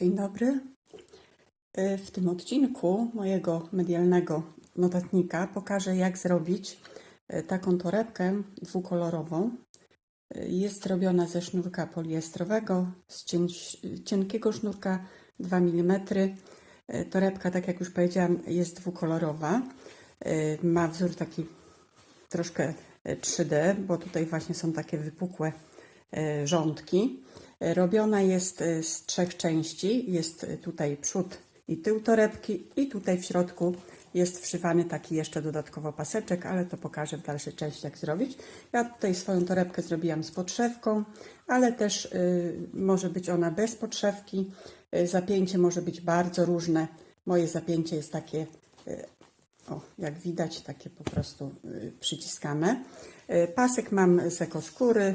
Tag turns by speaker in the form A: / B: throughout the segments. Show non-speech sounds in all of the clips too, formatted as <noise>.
A: Dzień dobry. Y, w tym odcinku mojego medialnego notatnika pokażę, jak zrobić y, taką torebkę dwukolorową. Y, jest robiona ze sznurka poliestrowego, z cienkiego sznurka 2 mm. Torebka, tak jak już powiedziałam, jest dwukolorowa. Ma wzór taki troszkę 3D, bo tutaj właśnie są takie wypukłe rządki. Robiona jest y, z trzech części. Jest y, tutaj przód i tył torebki i tutaj w środku jest wszywany taki jeszcze dodatkowo paseczek, ale to pokażę w dalszej części jak zrobić. Ja tutaj swoją torebkę zrobiłam z podszewką, ale też y, może być ona bez podszewki. Y, zapięcie może być bardzo różne. Moje zapięcie jest takie, y, o, jak widać, takie po prostu y, przyciskane. Y, pasek mam z ekoskóry,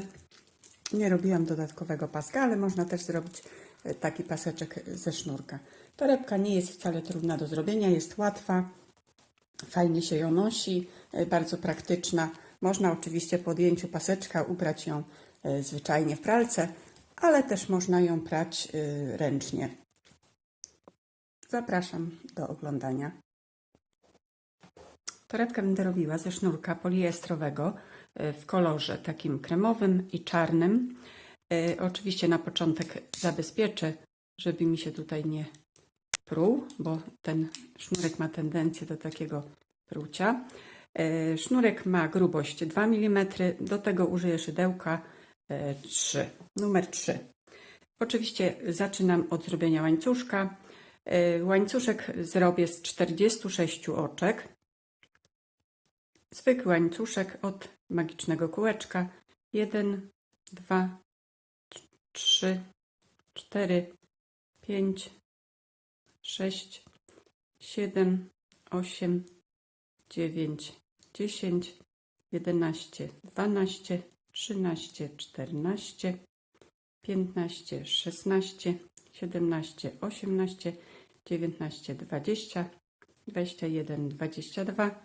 A: nie robiłam dodatkowego paska, ale można też zrobić e, taki paseczek ze sznurka. Torebka nie jest wcale trudna do zrobienia, jest łatwa, fajnie się ją nosi, e, bardzo praktyczna. Można oczywiście po odjęciu paseczka ubrać ją e, zwyczajnie w pralce, ale też można ją prać ręcznie. Zapraszam do oglądania. Torebkę będę robiła ze sznurka poliestrowego, E, w kolorze takim kremowym i czarnym. E, oczywiście na początek zabezpieczę, żeby mi się tutaj nie pruł, bo ten sznurek ma tendencję do takiego prucia. E, sznurek ma grubość 2 mm, do tego użyję szydełka 3, numer 3. Oczywiście zaczynam od zrobienia łańcuszka. Łańcuszek zrobię z 46 oczek zwykły łańcuszek od magicznego kółeczka. 1, 2, 3, 4, 5, 6, 7, 8, 9, 10, 11, 12, 13, 14, 15, 16, 17, 18, 19, 20, 21, 22,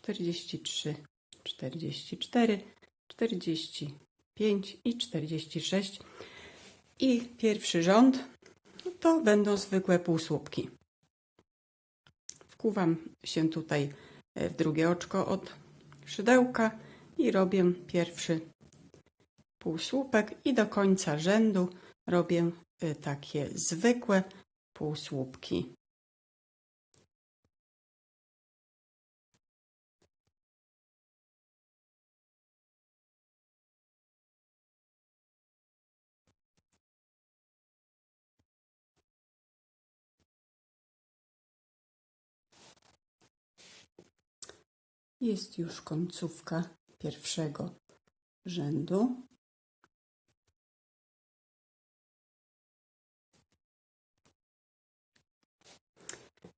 A: 43, 44, 45 i 46. I pierwszy rząd no to będą zwykłe półsłupki. Wkuwam się tutaj e, w drugie oczko od szydełka i robię pierwszy półsłupek i do końca rzędu robię e, takie zwykłe półsłupki. Jest już końcówka pierwszego rzędu.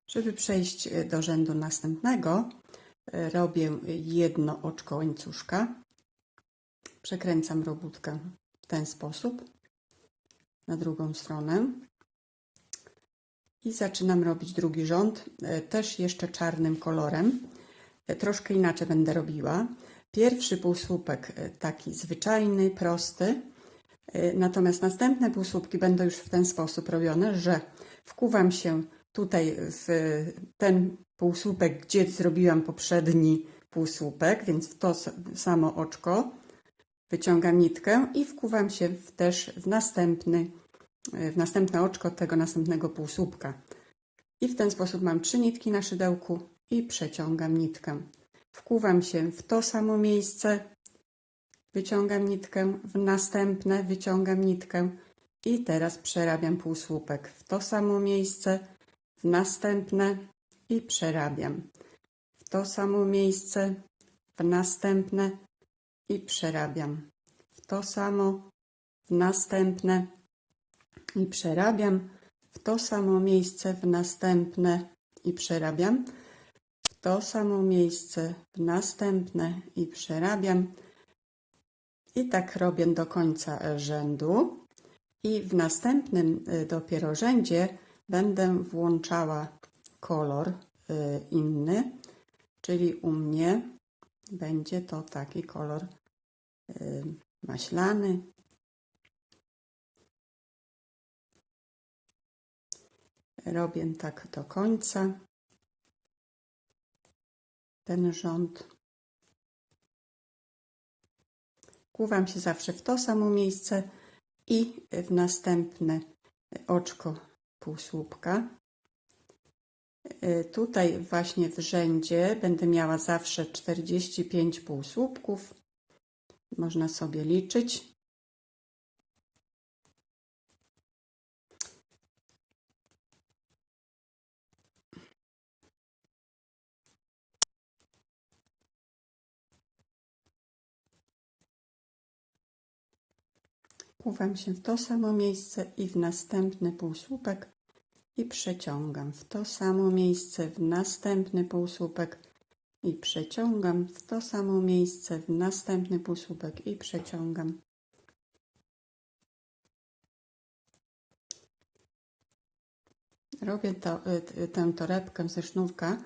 A: Żeby przejść e, do rzędu następnego, e, robię jedno oczko łańcuszka. Przekręcam robótkę w ten sposób na drugą stronę i zaczynam robić drugi rząd e, też jeszcze czarnym kolorem troszkę inaczej będę robiła. Pierwszy półsłupek e, taki zwyczajny, prosty, e, natomiast następne półsłupki będą już w ten sposób robione, że wkuwam się tutaj w ten półsłupek, gdzie zrobiłam poprzedni półsłupek, więc w to samo oczko wyciągam nitkę i wkuwam się w też w, następny, e, w następne oczko tego następnego półsłupka. I w ten sposób mam trzy nitki na szydełku, i przeciągam nitkę. Wkuwam się w to samo miejsce, wyciągam nitkę, w następne wyciągam nitkę i teraz przerabiam półsłupek w to samo miejsce, w następne i przerabiam. W to samo miejsce, w następne i przerabiam. W to samo, w następne i przerabiam. W to samo miejsce, w następne i przerabiam to samo miejsce, w następne i przerabiam. I tak robię do końca rzędu. I w następnym y, dopiero rzędzie będę włączała kolor y, inny, czyli u mnie będzie to taki kolor y, maślany. Robię tak do końca ten rząd. Kuwam się zawsze w to samo miejsce i w następne oczko półsłupka. E, tutaj właśnie w rzędzie będę miała zawsze 45 półsłupków. Można sobie liczyć. Uwam się w to samo miejsce i w następny półsłupek i przeciągam w to samo miejsce, w następny półsłupek i przeciągam w to samo miejsce, w następny półsłupek i przeciągam. Robię to, y, y, tę torebkę ze sznurka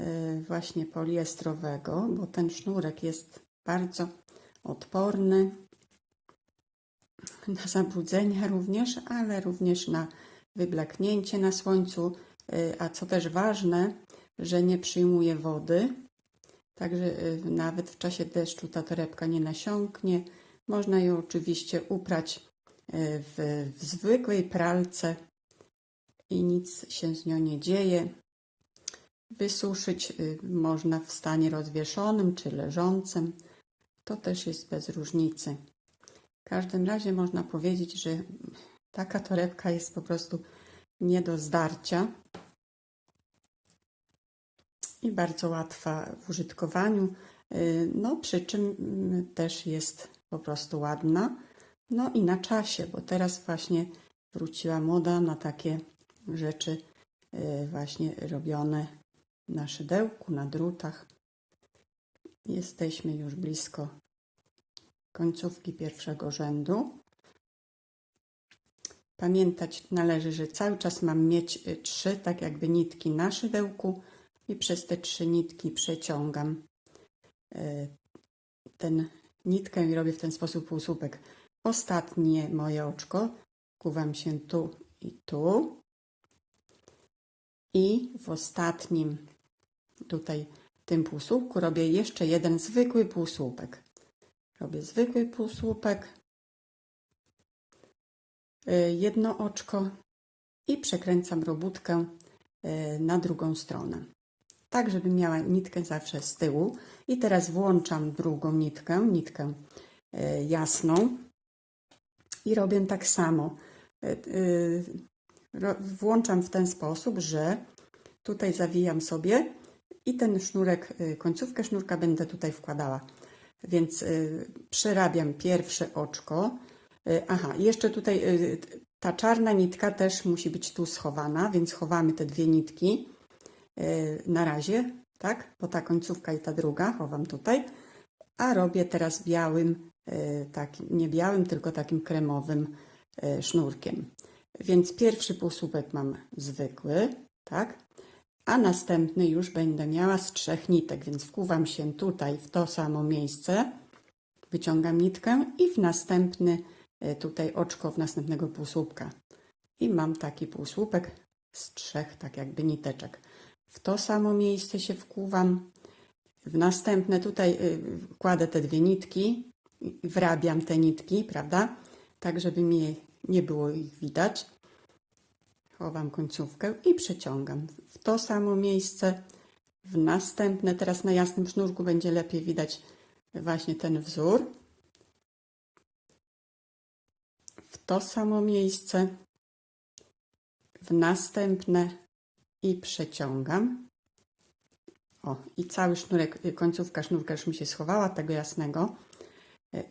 A: y, właśnie poliestrowego, bo ten sznurek jest bardzo odporny na zabudzenia również, ale również na wyblaknięcie na słońcu, y, a co też ważne, że nie przyjmuje wody, także y, nawet w czasie deszczu ta torebka nie nasiąknie. Można ją oczywiście uprać y, w, w zwykłej pralce i nic się z nią nie dzieje. Wysuszyć można w stanie rozwieszonym czy leżącym. To też jest bez różnicy. W każdym razie można powiedzieć, że taka torebka jest po prostu nie do zdarcia i bardzo łatwa w użytkowaniu. Y, no, przy czym też jest po prostu ładna. No i na czasie, bo teraz właśnie wróciła moda na takie rzeczy y, właśnie robione na szydełku, na drutach. Jesteśmy już blisko końcówki pierwszego rzędu. Pamiętać należy, że cały czas mam mieć y, trzy, tak jakby nitki na szydełku i przez te trzy nitki przeciągam y, ten nitkę i robię w ten sposób półsłupek. Ostatnie moje oczko kuwam się tu i tu. I w ostatnim tutaj tym półsłupku robię jeszcze jeden zwykły półsłupek. Robię zwykły półsłupek, y, jedno oczko i przekręcam robótkę y, na drugą stronę. Tak, żeby miała nitkę zawsze z tyłu. I teraz włączam drugą nitkę, nitkę y, jasną i robię tak samo. Włączam w ten sposób, że tutaj zawijam sobie i ten sznurek, końcówkę sznurka będę tutaj wkładała. Więc y, przerabiam pierwsze oczko. Y, aha, jeszcze tutaj y, ta czarna nitka też musi być tu schowana, więc chowamy te dwie nitki na razie, tak? Bo ta końcówka i ta druga chowam tutaj. A robię teraz białym, tak, nie białym, tylko takim kremowym sznurkiem. Więc pierwszy półsłupek mam zwykły, tak? a następny już będę miała z trzech nitek, więc wkuwam się tutaj w to samo miejsce, wyciągam nitkę i w następny y, tutaj oczko, w następnego półsłupka. I mam taki półsłupek z trzech tak jakby niteczek. W to samo miejsce się wkuwam, w następne tutaj y, kładę te dwie nitki, wrabiam te nitki, prawda? Tak, żeby mi nie było ich widać chowam końcówkę i przeciągam w to samo miejsce, w następne, teraz na jasnym sznurku będzie lepiej widać właśnie ten wzór. W to samo miejsce, w następne i przeciągam. O, i cały sznurek, końcówka sznurka już mi się schowała, tego jasnego.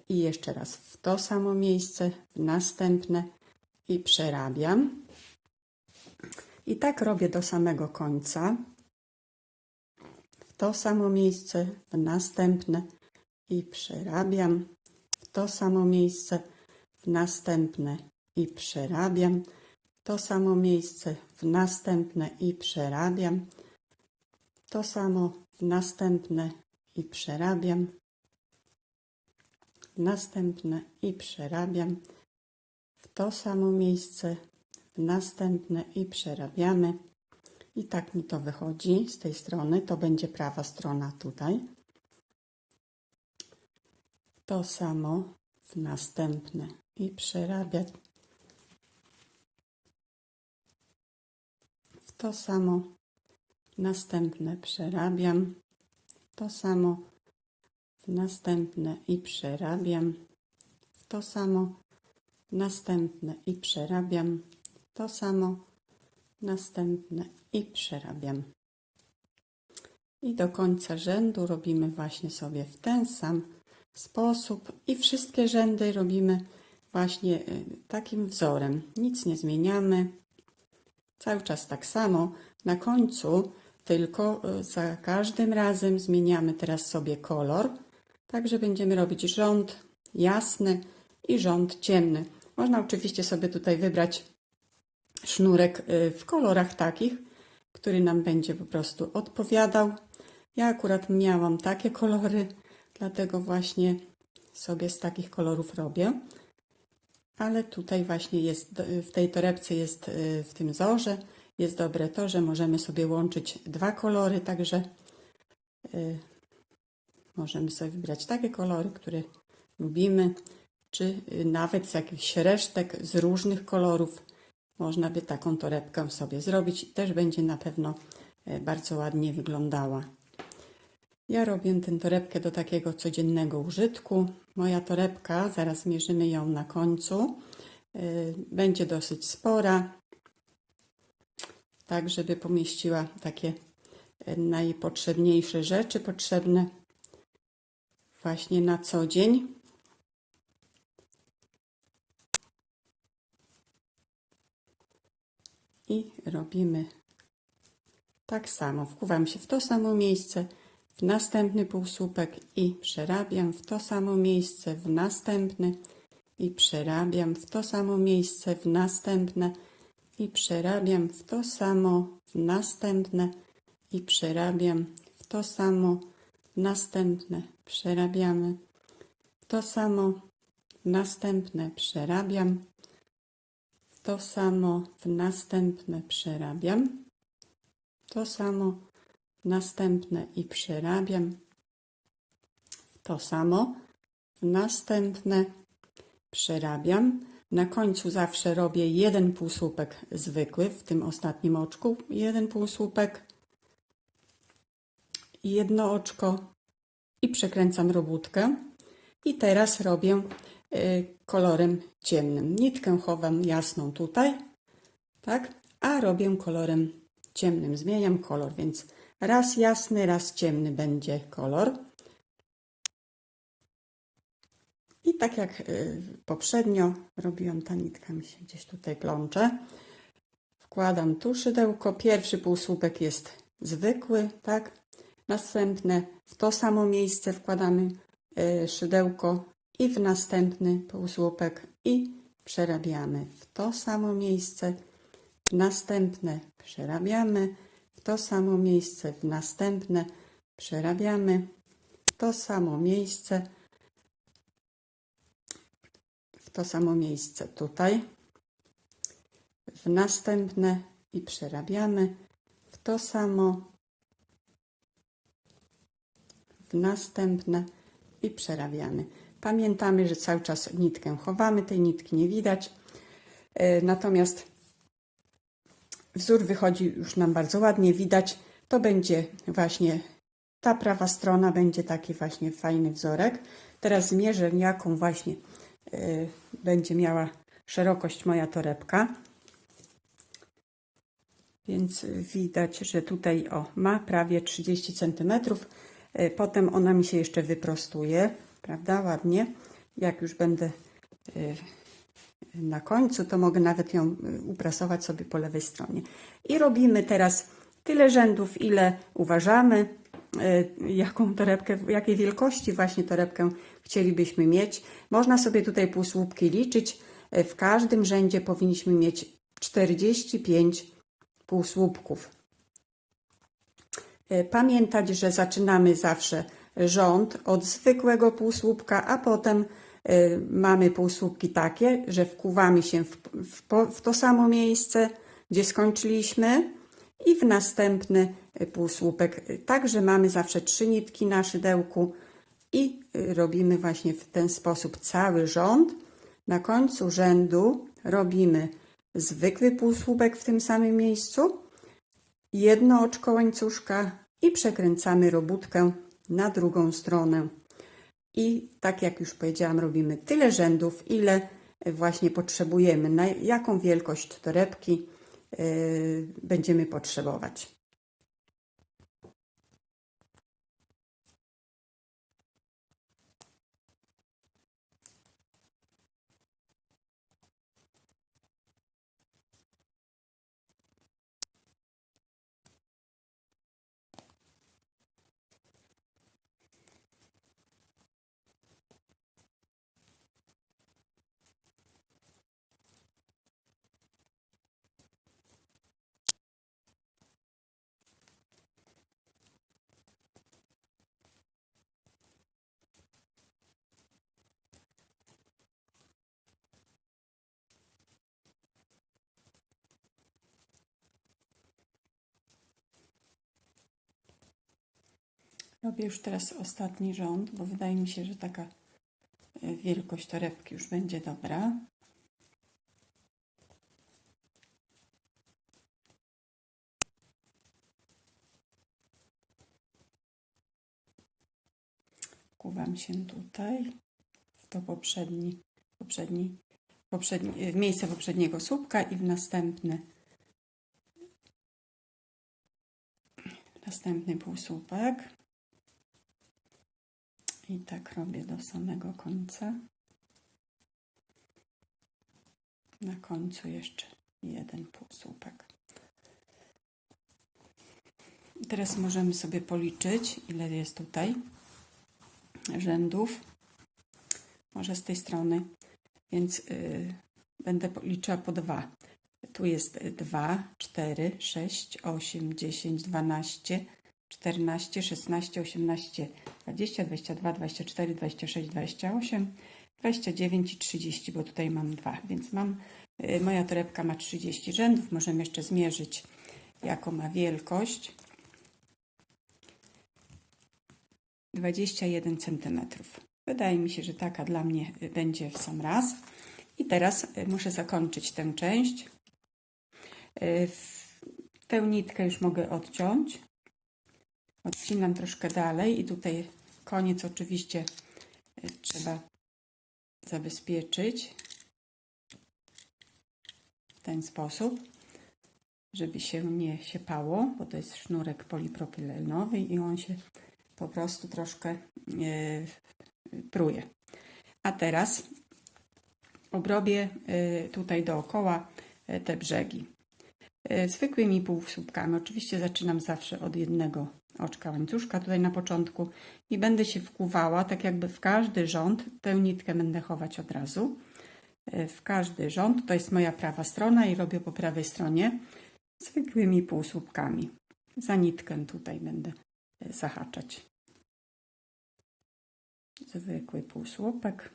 A: I jeszcze raz w to samo miejsce, w następne i przerabiam. I tak robię do samego końca. W to samo miejsce, w następne i przerabiam. W to samo miejsce, w następne i przerabiam. W to samo miejsce, w następne i przerabiam. To samo w następne i przerabiam. Następne i przerabiam. W to samo miejsce, następne i przerabiamy. I tak mi to wychodzi z tej strony, to będzie prawa strona tutaj. To samo w i przerabiać w to samo następne przerabiam to samo w następne i przerabiam w to samo następne i przerabiam to samo następne i przerabiam i do końca rzędu robimy właśnie sobie w ten sam sposób i wszystkie rzędy robimy właśnie y, takim wzorem nic nie zmieniamy cały czas tak samo na końcu tylko y, za każdym razem zmieniamy teraz sobie kolor także będziemy robić rząd jasny i rząd ciemny można oczywiście sobie tutaj wybrać sznurek y, w kolorach takich, który nam będzie po prostu odpowiadał. Ja akurat miałam takie kolory, dlatego właśnie sobie z takich kolorów robię. Ale tutaj właśnie jest, y, w tej torebce jest, y, w tym zorze, jest dobre to, że możemy sobie łączyć dwa kolory, także możemy sobie wybrać takie kolory, które lubimy, czy nawet z jakichś resztek z różnych kolorów można by taką torebkę sobie zrobić. Też będzie na pewno e, bardzo ładnie wyglądała. Ja robię tę torebkę do takiego codziennego użytku. Moja torebka, zaraz mierzymy ją na końcu, e, będzie dosyć spora, tak żeby pomieściła takie e, najpotrzebniejsze rzeczy potrzebne właśnie na co dzień. i robimy tak samo. Wkuwam się w to samo miejsce, w następny półsłupek i przerabiam w to samo miejsce, w następny i przerabiam w to samo miejsce, w następne i przerabiam w to samo, w następne i przerabiam w to samo, w następne przerabiamy, w to samo, w następne przerabiam, to samo w następne przerabiam. To samo w następne i przerabiam. To samo w następne przerabiam. Na końcu zawsze robię jeden półsłupek zwykły, w tym ostatnim oczku jeden półsłupek, jedno oczko i przekręcam robótkę. I teraz robię Y, kolorem ciemnym. Nitkę chowam jasną tutaj, tak? A robię kolorem ciemnym. Zmieniam kolor, więc raz jasny, raz ciemny będzie kolor. I tak jak y, poprzednio robiłam, ta nitka mi się gdzieś tutaj plącze. Wkładam tu szydełko. Pierwszy półsłupek jest zwykły, tak? Następne w to samo miejsce wkładamy y, szydełko i w następny półsłupek i przerabiamy w to samo miejsce, w następne przerabiamy, w to samo miejsce, w następne przerabiamy, w to samo miejsce, w to samo miejsce tutaj, w następne i przerabiamy, w to samo, w następne i przerabiamy. Pamiętamy, że cały czas nitkę chowamy, tej nitki nie widać. E, natomiast wzór wychodzi już nam bardzo ładnie, widać. To będzie właśnie ta prawa strona, będzie taki właśnie fajny wzorek. Teraz zmierzę, jaką właśnie e, będzie miała szerokość moja torebka. Więc widać, że tutaj o, ma prawie 30 cm. E, potem ona mi się jeszcze wyprostuje prawda, ładnie. Jak już będę y, na końcu, to mogę nawet ją y, uprasować sobie po lewej stronie. I robimy teraz tyle rzędów, ile uważamy, y, jaką torebkę, jakiej wielkości właśnie torebkę chcielibyśmy mieć. Można sobie tutaj półsłupki liczyć. W każdym rzędzie powinniśmy mieć 45 półsłupków. Pamiętać, że zaczynamy zawsze rząd od zwykłego półsłupka, a potem y, mamy półsłupki takie, że wkuwamy się w, w, w to samo miejsce, gdzie skończyliśmy i w następny y, półsłupek. Także mamy zawsze trzy nitki na szydełku i y, robimy właśnie w ten sposób cały rząd. Na końcu rzędu robimy zwykły półsłupek w tym samym miejscu, jedno oczko łańcuszka i przekręcamy robótkę na drugą stronę. I tak jak już powiedziałam, robimy tyle rzędów, ile właśnie potrzebujemy, na jaką wielkość torebki e, będziemy potrzebować. Robię już teraz ostatni rząd, bo wydaje mi się, że taka e, wielkość torebki już będzie dobra. Kuwam się tutaj w to poprzedni, poprzedni, poprzedni, e, w miejsce poprzedniego słupka i w następny następny półsłupek. I tak robię do samego końca. Na końcu jeszcze jeden półsłupek. teraz możemy sobie policzyć, ile jest tutaj rzędów. Może z tej strony, więc yy, będę liczyła po dwa. Tu jest 2, 4, 6, 8, 10, 12, 14, 16, 18, 20, 22, 24, 26, 28, 29 i 30, bo tutaj mam dwa, więc mam, y, moja torebka ma 30 rzędów, możemy jeszcze zmierzyć jaką ma wielkość. 21 cm. Wydaje mi się, że taka dla mnie y, będzie w sam raz. I teraz y, muszę zakończyć tę część. Tę nitkę już mogę odciąć. Odcinam troszkę dalej i tutaj koniec oczywiście e, trzeba zabezpieczyć w ten sposób, żeby się nie siepało, bo to jest sznurek polipropylenowy i on się po prostu troszkę e, pruje. A teraz obrobię e, tutaj dookoła te brzegi zwykłymi półsłupkami. Oczywiście zaczynam zawsze od jednego oczka łańcuszka tutaj na początku i będę się wkuwała, tak jakby w każdy rząd, tę nitkę będę chować od razu, e, w każdy rząd, to jest moja prawa strona i robię po prawej stronie zwykłymi półsłupkami. Za nitkę tutaj będę e, zahaczać. Zwykły półsłupek.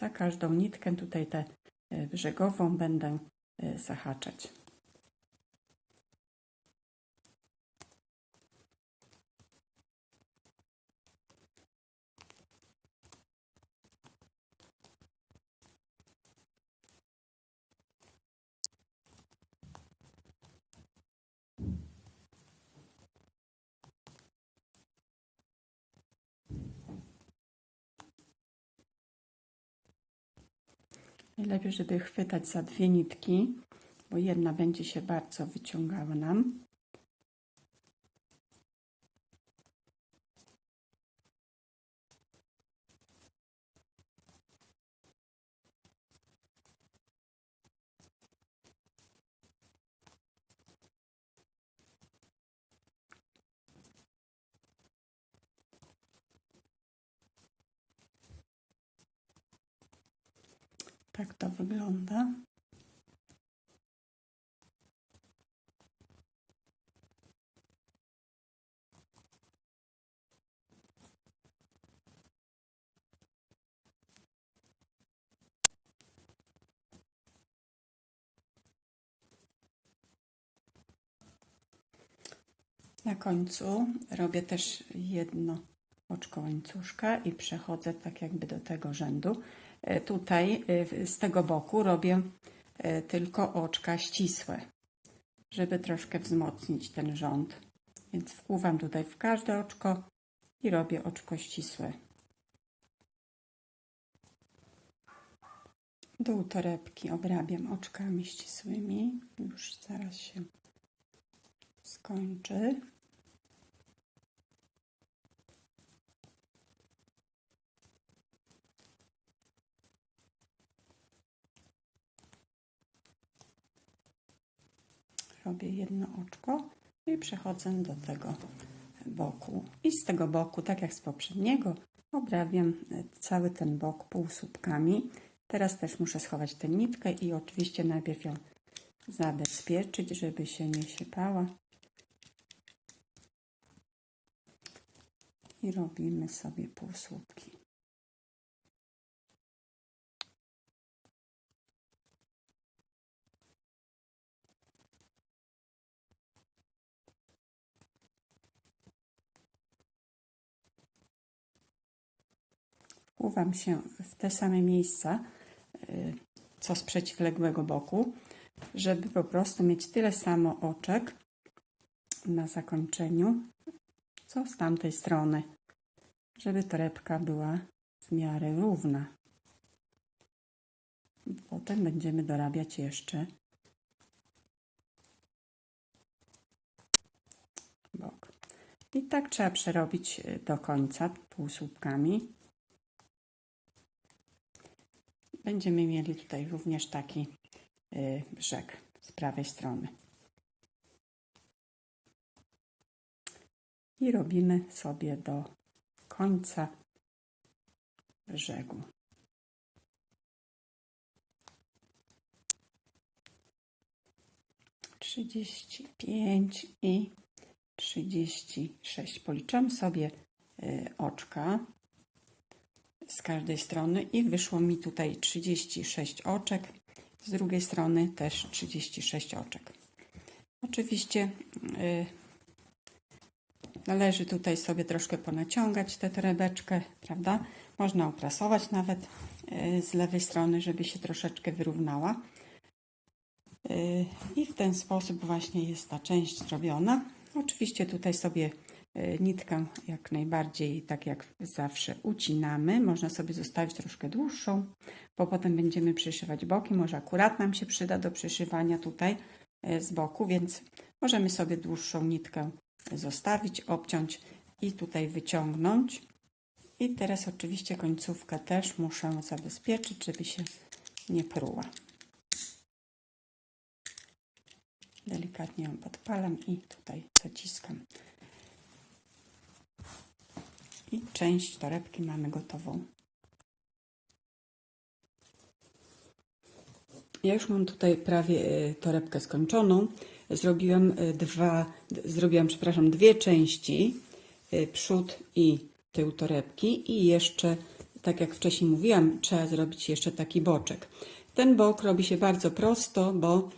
A: Za każdą nitkę tutaj tę brzegową e, będę e, zahaczać. Najlepiej, żeby chwytać za dwie nitki, bo jedna będzie się bardzo wyciągała nam. tak to wygląda. Na końcu robię też jedno oczko łańcuszka i przechodzę tak jakby do tego rzędu. E, tutaj e, z tego boku robię e, tylko oczka ścisłe, żeby troszkę wzmocnić ten rząd. Więc wpływam tutaj w każde oczko i robię oczko ścisłe. Dół torebki obrabiam oczkami ścisłymi. Już zaraz się skończy. robię jedno oczko i przechodzę do tego boku. I z tego boku, tak jak z poprzedniego, obrabiam cały ten bok półsłupkami. Teraz też muszę schować tę nitkę i oczywiście najpierw ją zabezpieczyć, żeby się nie sypała. I robimy sobie półsłupki. uwam się w te same miejsca, y, co z przeciwległego boku, żeby po prostu mieć tyle samo oczek na zakończeniu, co z tamtej strony, żeby torebka była w miarę równa. Potem będziemy dorabiać jeszcze bok. I tak trzeba przerobić y, do końca półsłupkami. będziemy mieli tutaj również taki y, brzeg z prawej strony. I robimy sobie do końca brzegu. Trzydzieści pięć i trzydzieści sześć. Policzam sobie y, oczka z każdej strony i wyszło mi tutaj 36 oczek. Z drugiej strony też 36 oczek. Oczywiście yy, należy tutaj sobie troszkę ponaciągać tę torebeczkę, prawda? Można oprasować nawet yy, z lewej strony, żeby się troszeczkę wyrównała. Yy, I w ten sposób właśnie jest ta część zrobiona. Oczywiście tutaj sobie E, nitkę jak najbardziej, tak jak zawsze, ucinamy. Można sobie zostawić troszkę dłuższą, bo potem będziemy przyszywać boki. Może akurat nam się przyda do przyszywania tutaj e, z boku, więc możemy sobie dłuższą nitkę zostawić, obciąć i tutaj wyciągnąć. I teraz oczywiście końcówkę też muszę zabezpieczyć, żeby się nie pruła. Delikatnie ją podpalam i tutaj dociskam. I część torebki mamy gotową. Ja już mam tutaj prawie e, torebkę skończoną. Zrobiłam e, dwa, zrobiłam, przepraszam, dwie części, e, przód i tył torebki i jeszcze, tak jak wcześniej mówiłam, trzeba zrobić jeszcze taki boczek. Ten bok robi się bardzo prosto, bo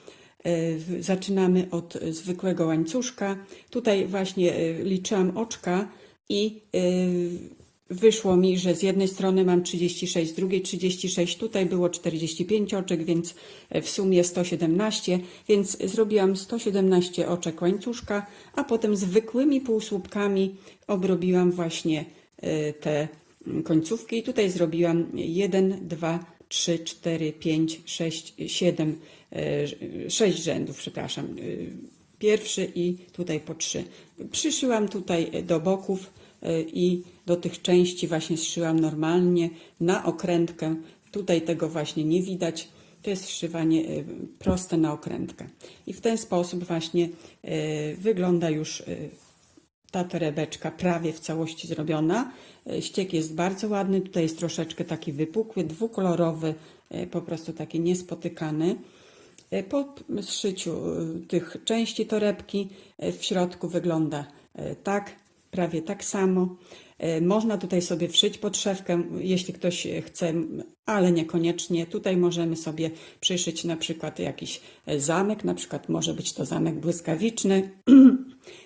A: zaczynamy od zwykłego łańcuszka. Tutaj właśnie liczyłam oczka, i y, wyszło mi, że z jednej strony mam 36, z drugiej 36, tutaj było 45 oczek, więc e, w sumie 117, więc zrobiłam 117 oczek łańcuszka, a potem zwykłymi półsłupkami obrobiłam właśnie e, te mm, końcówki i tutaj zrobiłam 1, 2, 3, 4, 5, 6, 7, 6 rzędów, przepraszam, e, pierwszy i tutaj po 3. Przyszyłam tutaj do boków E, i do tych części właśnie zszyłam normalnie na okrętkę. Tutaj tego właśnie nie widać. To jest szywanie e, proste na okrętkę. I w ten sposób właśnie e, wygląda już ta torebeczka prawie w całości zrobiona. Ściek jest bardzo ładny, tutaj jest troszeczkę taki wypukły, dwukolorowy, po prostu taki niespotykany. Po szyciu tych części torebki w środku wygląda tak prawie tak samo. E, można tutaj sobie wszyć podszewkę, jeśli ktoś chce, ale niekoniecznie. Tutaj możemy sobie przyszyć na przykład jakiś e, zamek, na przykład może być to zamek błyskawiczny <clears throat>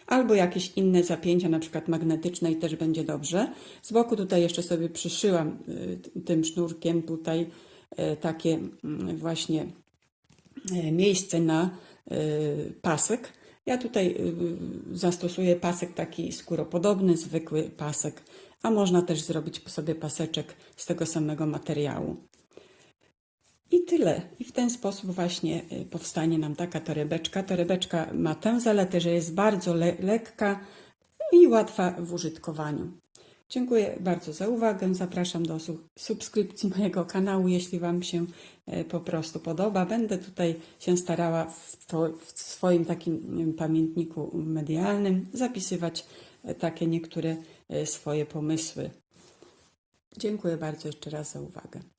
A: albo jakieś inne zapięcia, na przykład magnetyczne i też będzie dobrze. Z boku tutaj jeszcze sobie przyszyłam e, tym sznurkiem tutaj takie mm, właśnie miejsce na pasek ja tutaj y, y, zastosuję pasek taki skóropodobny, zwykły pasek, a można też zrobić sobie paseczek z tego samego materiału. I tyle. I w ten sposób właśnie y, powstanie nam taka torebeczka. Torebeczka ma tę zaletę, że jest bardzo le lekka i łatwa w użytkowaniu. Dziękuję bardzo za uwagę. Zapraszam do subskrypcji mojego kanału, jeśli Wam się e, po prostu podoba. Będę tutaj się starała w, to, w swoim takim pamiętniku medialnym zapisywać e, takie niektóre e, swoje pomysły. Dziękuję bardzo jeszcze raz za uwagę.